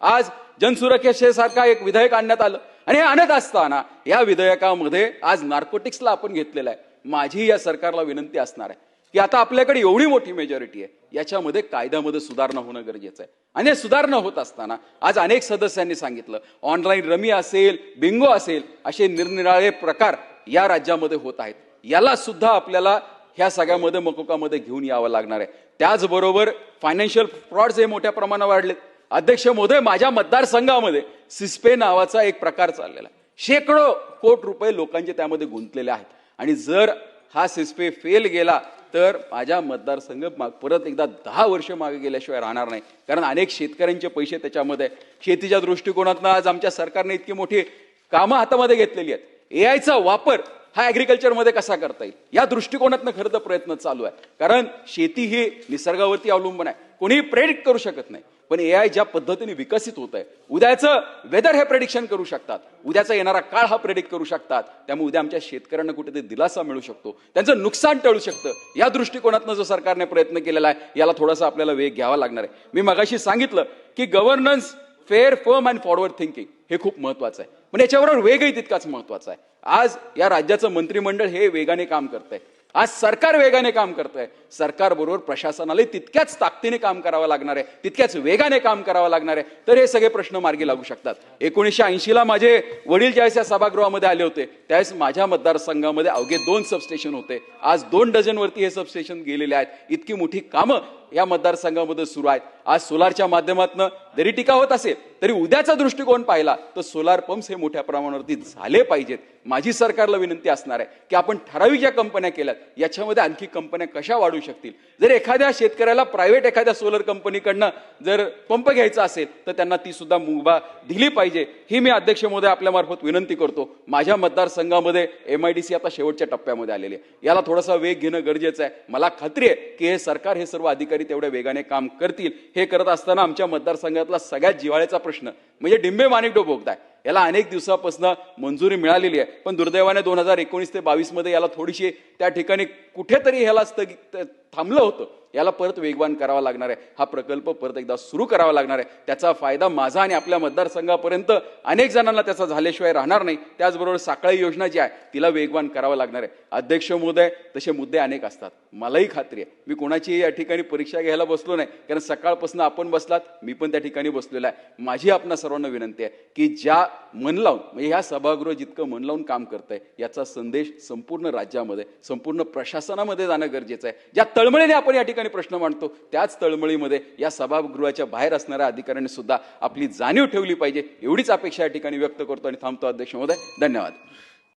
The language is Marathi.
आज जनसुरक्षेसारखा एक विधेयक आणण्यात आलं. आणि हे आणत असताना या विधेयकामध्ये आज नार्कोटिक्सला आपण घेतलेलं आहे. माझी या सरकारला विनंती असणार आहे की आता आपल्याकडे एवढी मोठी मेजॉरिटी आहे याच्यामध्ये कायद्यामध्ये सुधारणा होणं गरजेचं आहे. आणि सुधारणा होत असताना आज अनेक सदस्यांनी सांगितलं ऑनलाईन रमी असेल बिंगो असेल असे निरनिराळे प्रकार या राज्यामध्ये होत आहेत. याला सुद्धा आपल्याला ह्या सगळ्यामध्ये मकोकामध्ये घेऊन यावं लागणार आहे. त्याचबरोबर फायनान्शियल फ्रॉड्स हे मोठ्या प्रमाणात वाढलेत. अध्यक्ष महोदय माझ्या मतदारसंघामध्ये सिस्पे नावाचा एक प्रकार चाललेला आहे. शेकडो कोट रुपये लोकांचे त्यामध्ये गुंतलेले आहेत. आणि जर हा सिस्पे फेल गेला तर माझ्या मतदारसंघ मा- परत एकदा दहा वर्ष मागे गेल्याशिवाय राहणार नाही. कारण अनेक शेतकऱ्यांचे पैसे त्याच्यामध्ये शेतीच्या दृष्टिकोनातनं आज आमच्या सरकारने इतकी मोठी कामं हातामध्ये घेतलेली आहेत. ए आयचा वापर हा ॲग्रिकल्चरमध्ये कसा करता येईल? या दृष्टिकोनातनं खरं तर प्रयत्न चालू आहे. कारण शेती ही निसर्गावरती अवलंबून आहे. कोणीही प्रेडिक्ट करू शकत नाही. पण ए आय ज्या पद्धतीने विकसित होत आहे उद्याचं वेदर हे प्रेडिक्शन करू शकतात. उद्याचा येणारा काळ हा प्रेडिक्ट करू शकतात. त्यामुळे उद्या आमच्या शेतकऱ्यांना कुठेतरी दिलासा मिळू शकतो. त्यांचं नुकसान टळू शकतं. या दृष्टिकोनातनं जो सरकारने प्रयत्न केलेला आहे याला थोडासा आपल्याला वेग घ्यावा लागणार आहे. मी मगाशी सांगितलं की governance fair firm and forward thinking हे खूप महत्वाचं आहे. म्हणजे पण याच्याबरोबर वेगही तितकाच महत्त्वाचा आहे. आज या राज्याचं मंत्रिमंडळ हे वेगाने काम करत आहे आज सरकार वेगाने काम करत आहे सरकार बरोबर प्रशासनाला तितक्याच ताकदीने काम करावं लागणार आहे. तितक्याच वेगाने काम करावं लागणार आहे. तर हे सगळे प्रश्न मार्गी लागू शकतात. एकोणीसशे ऐंशीला माझे वडील ज्यावेळेस या सभागृहामध्ये आले होते त्यावेळेस माझ्या मतदारसंघामध्ये अवघे दोन सबस्टेशन होते. आज दोन डझनवरती हे सबस्टेशन गेलेले आहेत. इतकी मोठी कामं या मतदारसंघामध्ये सुरू आहेत. आज सोलारच्या माध्यमातून जरी टीका होत असेल तरी उद्याचा दृष्टिकोन पाहिला तर सोलार पंप्स हे मोठ्या प्रमाणावरती झाले पाहिजेत. माझी सरकारला विनंती असणार आहे की आपण ठराविक ज्या कंपन्या केल्यात याच्यामध्ये आणखी कंपन्या कशा वाढू शकतील? जर एखाद्या शेतकऱ्याला प्रायव्हेट एखाद्या सोलर कंपनीकडनं जर पंप घ्यायचा असेल तर त्यांना ती सुद्धा मुभा दिली पाहिजे. ही मी अध्यक्ष महोदय आपल्या मार्फत विनंती करतो. माझ्या मतदारसंघामध्ये एम आय डी सी आता शेवटच्या टप्प्यामध्ये आलेली आहे. याला थोडासा वेग घेणं गरजेचं आहे. मला खात्री आहे की हे सरकार हे सर्व अधिकारी तेवढ्या वेगाने काम करतील हे करत असताना आमच्या मतदारसंघातला सगळ्यात जिवाळ्याचा प्रश्न म्हणजे डिंबे माणिकडो भोगताय याला अनेक दिवसापासून मंजुरी मिळालेली आहे. पण दुर्दैवाने दोन हजार एकोणीस ते बावीसमध्ये याला थोडीशी त्या ठिकाणी कुठेतरी ह्याला स्थगित थांबलं होतं. याला परत वेगवान करावा लागणार आहे. हा प्रकल्प परत एकदा सुरू करावा लागणार आहे. त्याचा फायदा माझा आणि आपल्या मतदारसंघापर्यंत अनेक जणांना त्याचा झाल्याशिवाय राहणार नाही. त्याचबरोबर साखळी योजना जी आहे तिला वेगवान करावं लागणार आहे. अध्यक्ष महोदय तसे मुद्दे अनेक असतात. मलाही खात्री आहे. मी कोणाचीही या ठिकाणी परीक्षा घ्यायला बसलो नाही. कारण सकाळपासून आपण बसलात मी पण त्या ठिकाणी बसलेला आहे. माझी आपणा सर्वांना विनंती आहे की ज्या मन लावून म्हणजे ह्या सभागृह जितकं मन लावून काम करतंय याचा संदेश संपूर्ण राज्यामध्ये संपूर्ण प्रशासनामध्ये जाणं गरजेचं आहे. ज्या तळमळीने आपण या ठिकाणी ठिकाणी प्रश्न मांडतो त्याच तळमळीमध्ये या सभागृहाच्या बाहेर असणाऱ्या अधिकाऱ्यांनी सुद्धा आपली जाणीव ठेवली पाहिजे. एवढीच अपेक्षा या ठिकाणी व्यक्त करतो आणि थांबतो अध्यक्ष महोदय. धन्यवाद.